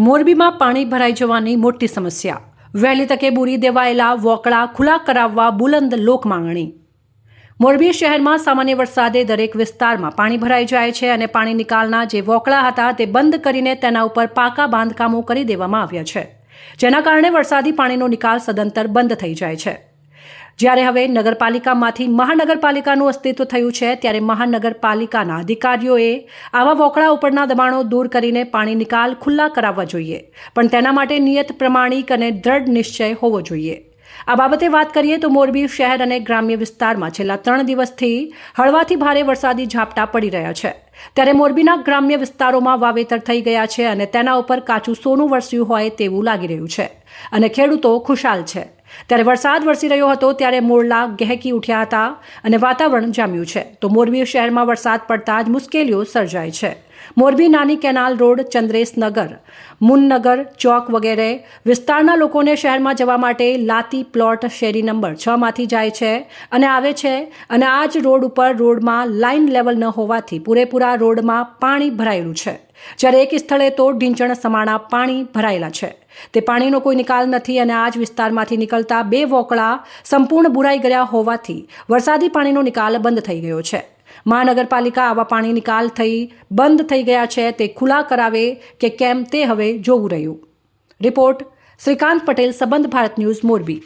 મોરબીમાં પાણી ભરાઈ જવાની મોટી સમસ્યા. વહેલી તકે બુરી દેવાયેલા વોકળા ખુલ્લા કરાવવા બુલંદ લોક માંગણી. મોરબી શહેરમાં સામાન્ય વરસાદે દરેક વિસ્તારમાં પાણી ભરાઈ જાય છે અને પાણી નિકાલના જે વોકળા હતા તે બંધ કરીને તેના ઉપર પાકા બાંધકામો કરી દેવામાં આવ્યા છે, જેના કારણે વરસાદી પાણીનો નિકાલ સદંતર બંધ થઈ જાય છે. જ્યારે હવે નગરપાલિકામાંથી મહાનગરપાલિકાનું અસ્તિત્વ થયું છે, ત્યારે મહાનગરપાલિકાના અધિકારીઓએ આવા વોકળા ઉપરના દબાણો દૂર કરીને પાણી નિકાલ ખુલ્લા કરાવવા જોઈએ. પણ તેના માટે નિયત પ્રમાણિક અને દ્રઢ નિશ્ચય હોવો જોઈએ. આ બાબતે વાત કરીએ તો મોરબી શહેર અને ગ્રામ્ય વિસ્તારમાં છેલ્લા ત્રણ દિવસથી હળવાથી ભારે વરસાદી ઝાપટા પડી રહ્યા છે. ત્યારે મોરબીના ગ્રામ્ય વિસ્તારોમાં વાવેતર થઈ ગયા છે અને તેના ઉપર કાચું સોનું વરસ્યું હોય તેવું લાગી રહ્યું છે. અને ખેડૂતો ખુશાલ છે. ત્યારે વરસાદ વરસી રહ્યો હતો ત્યારે મોરલા ગહેકી ઉઠ્યા હતા અને વાતાવરણ જામ્યું છે. તો મોરબી શહેરમાં વરસાદ પડતા જ મુશ્કેલીઓ સર્જાય છે. મોરબી નાની કેનાલ રોડ ચંદ્રેશનગર મુનનગર ચોક વગેરે વિસ્તારના લોકોને શહેરમાં જવા માટે લાતી પ્લોટ શેરી નંબર છ માંથી જાય છે અને આવે છે અને આ જ રોડ ઉપર રોડમાં લાઇન લેવલ ન હોવાથી પૂરેપૂરા રોડમાં પાણી ભરાયેલું છે. જ્યારે એક સ્થળે તો ઢીંચણ સમાણા પાણી ભરાયેલા છે. તે પાણીનો કોઈ નિકાલ નથી અને આ જ વિસ્તારમાંથી નીકળતા બે વોકળા સંપૂર્ણ બુરાઈ ગયા હોવાથી વરસાદી પાણીનો નિકાલ બંધ થઈ ગયો છે. મહાનગરપાલિકા આવા પાણી નિકાલ થઈ બંધ થઈ ગયા છે તે ખુલ્લા કરાવે કે કેમ તે હવે જોવું રહ્યું. રિપોર્ટ શ્રીકાંત પટેલ, સંબંધ ભારત ન્યૂઝ, મોરબી.